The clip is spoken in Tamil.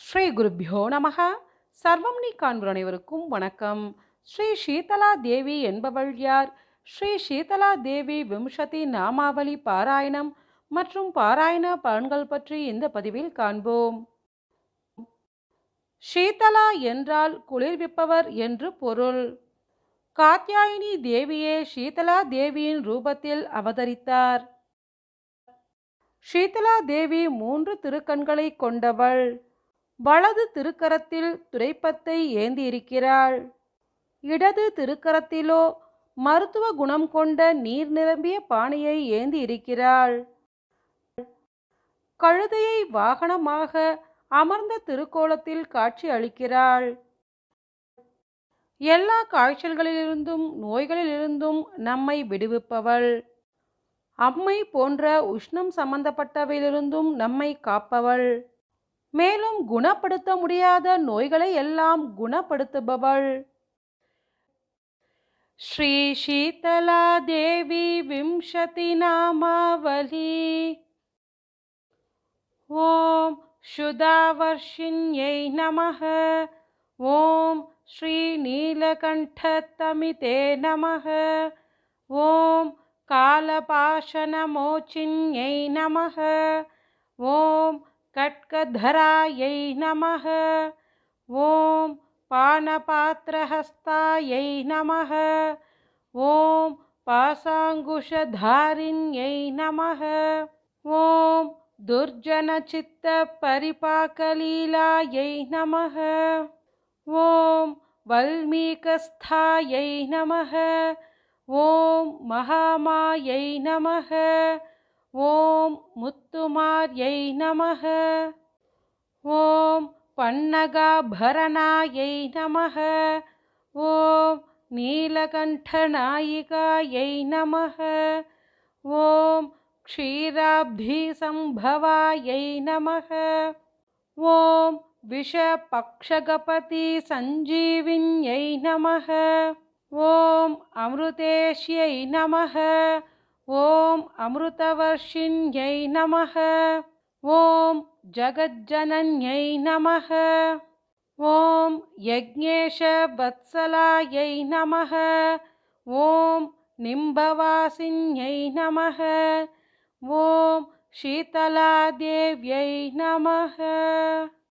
ஸ்ரீ குருப்பியோ நமக. சர்வம் நீ காண்பர் அனைவருக்கும் வணக்கம். ஸ்ரீ சீதலா தேவி என்பவள் யார்? ஸ்ரீ சீதலா தேவி விம்சதி நாமாவளி பாராயணம் மற்றும் பாராயண பலன்கள் பற்றி இந்த பதிவில் காண்போம். சீதலா என்றால் குளிர்விப்பவர் என்று பொருள். காத்யாயினி தேவியே சீதலா தேவியின் ரூபத்தில் அவதரித்தார். சீதலா தேவி மூன்று திருக்கண்களை கொண்டவள். வலது திருக்கரத்தில் துரைப்பத்தை ஏந்தியிருக்கிறாள். இடது திருக்கரத்திலோ மருத்துவ குணம் கொண்ட நீர் நிரம்பிய பானையை ஏந்தி இருக்கிறாள் கழுதையை வாகனமாக அமர்ந்த திருக்கோலத்தில் காட்சி அளிக்கிறாள். எல்லா காய்ச்சல்களிலிருந்தும் நோய்களிலிருந்தும் நம்மை விடுவிப்பவள். அம்மை போன்ற உஷ்ணம் சம்பந்தப்பட்டவையிலிருந்தும் நம்மை காப்பவள். மேலும் குணப்படுத்த முடியாத நோய்களை எல்லாம் குணப்படுத்துபவள் ஸ்ரீ சீதலா தேவி விம்சதி நாமாவலி ஓம் சுதாவர்ஷின்யை நமः ஓம் ஸ்ரீ நீலகண்டத்தமிதே நமः ஓம் कालपाशनमोचिन्यै नमः ॐ कट्कधरायै नमः। ॐ पानपात्रहस्तायै नमः। ॐ पासाङ्कुशधारिण्यै नमः। ॐ दुर्जनचित्तपरिपाकलीलायै नमः। ॐ वल्मीकस्थायै नमः। ॐ महामायै नमः। ॐ मुत्तुमार्यै नमः ॐ पन्नगाभरणायै नमः ॐ नीलकण्ठनायिकायै नमः ॐ क्षीराब्धिसम्भवायै नमः ॐ विषपक्षगपतिसञ्जीविन्यै नमः ॐ अमृतेश्यै नमः ॐ अमृतवर्षिण्यै नमः। ॐ जगज्जनन्यै नमः। ॐ यज्ञेशवत्सलायै नमः। ॐ निम्बवासिन्यै नमः। ॐ शीतलादेव्यै नमः